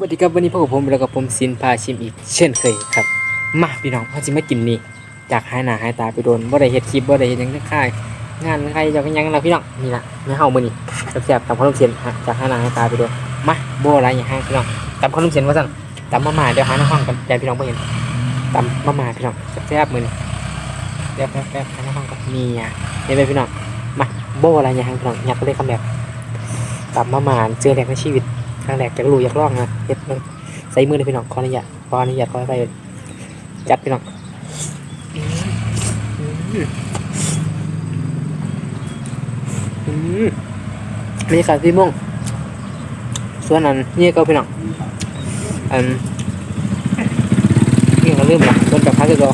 วัสดีครับวันนี้พวกบผมแล้วกับผมซินพาชิมอีก เช่นเคยครับ มาพี่น้องพ่อจิมากินนี่จากหายหน้าหายตาไปโดนบ่ได้เฮ็ดคลิปบ่ได้เฮ็ดยังค่ายงานใครจะเป็นยังเราพี่น้องนี่ละไม่เฮามือนี้แซ่บๆตำขนมเส้นฮะจากหายหน้าหายตาไปโดนมาบ่อะไรอย่างห้างพี่น้องตำขนมเส้นว่าซั่นตำมาม่าเดี๋ยวหาในห้องกันใจพี่น้องบ่เห็นตำมาม่าพี่น้องแซ่บๆมือนี้เดี๋ยวแป๊บๆหาในห้องกันนี่อะเห็นไหมพี่น้องมาบ่อะไรอย่างห้างพี่น้องอยากเลยคำแบบตำมาม่าเจอแรกในชีวิต ครั้งแรกอยากรู้อยากลองนะเฮ็ดเลยใส่มือเลยพี่น้องขออนุญาตขออนุญาตขอไปจัดพี่น้องนี่ค่ะพี่ม่งส่วนอันนี่ก็พี่น้องอันนี่ก็ลืมละบนกับพักก็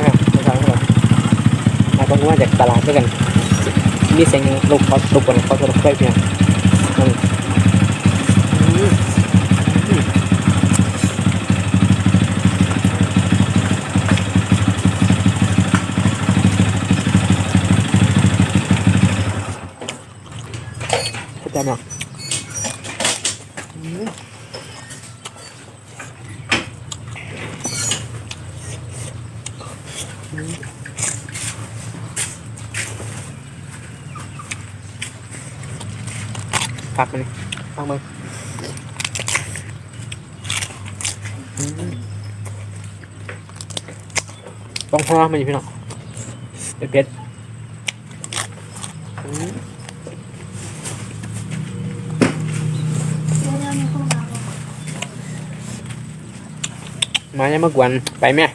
อ่าไม่ทำไม่ทำมาต้องว่าจากตลาดด้วยกัน มีเสียงลูกเขาลูกคนเขาจะช่วยเพียง อืมอืมอืมเข้าใจไหมอืมอืม ผักมันผักมันต้องพอมันอยู่พี่น้องเผ็ดเผ็ดอืมาเนี่ยมากวนไปแม่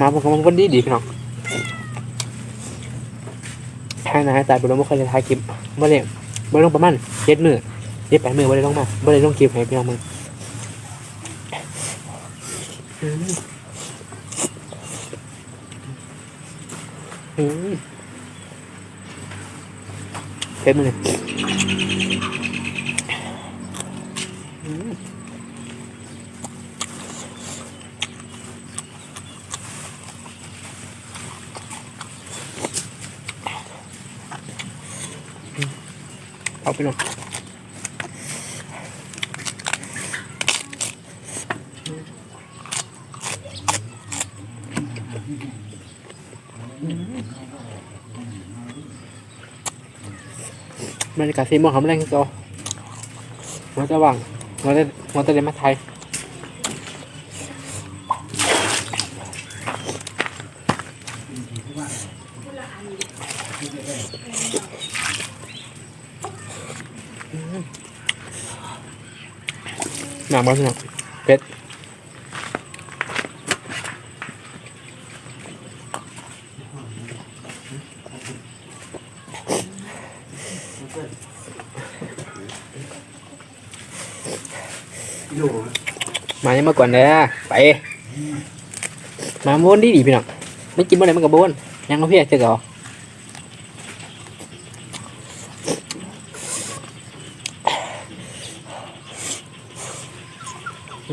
มาผมกำลังวันดีดีพี่น้องทางนะแต่บุรุษไม่เคยจะถ่ายคลิปบ่เลยบ่ลงประมาณเจ็ดมือเจ็ดแปดมือบ่ได้ลงมาบ่ได้ลงคลิปให้พี่น้องมึงเผ็ดมือเลย อืมเองบรรยากาศสีม่วงหอมแรงที่โตหัวจะว่างหัวจะหัวจะเดินมาไทย นักมากพี่น้องเผ็ดมาเนี่ยมาก่อนเด้อไป มาม้วนดีดีพี่น้องไม่กินเมื่อไหร่มันก็บ้วนยังเอาเพี้ยเจอก่อ ใส่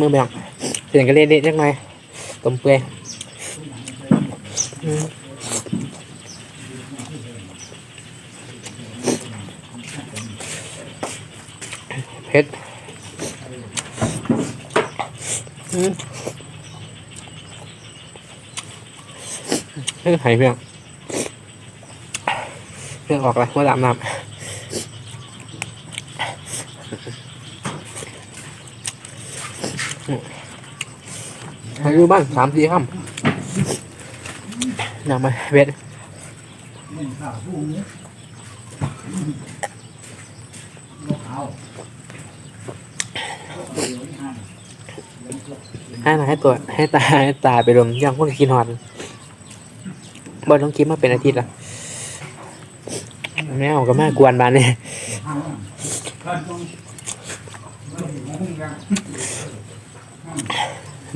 มือไปหน่อยเสียงก็เละๆจักหน่อยต้มเปื่อยเผ็ดเฮ้ยหายเพียง เรื่องออกเลยว่าดำน้ำอายุบ้านสามสี่ค่ำนำมาเบ็ดให้มาให้ตัวให้ตาให้ตาไปรวมยังพวกกินหอนบอลต้องกินมาเป็นอาทิตย์ละ แม่เอากับแม่กวนบานเนี่ย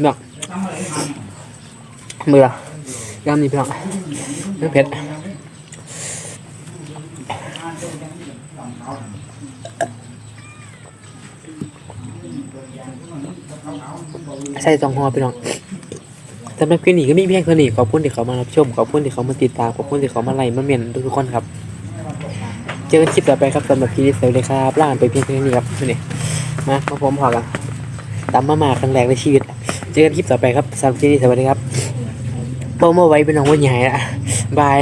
เนาะเบื่อยำนี่พี่องเนื้อเผ็ดใส่สองห่อพี่น้องสำหรับคลิปนี้ก็มีเพียงเท่านี้ขอบคุณที่เขามารับชมขอบคุณที่เขามาติดตามขอบคุณที่เขามาไลค์มาเมียนทุกคนครับ เจอกันคลิปต่อไปครับสำหรับคลิปนี้สวัสดีครับล่าไปเพียงเท่านี้ครับนี่มามาพร้อมพอกันตามมามาครั้งแรกในชีวิต เจอกันคลิปต่อไปครับสำหรับคลิปนี้สวัสดีครับโปรโมไว้เป็นน้องวันใหญ่ละบาย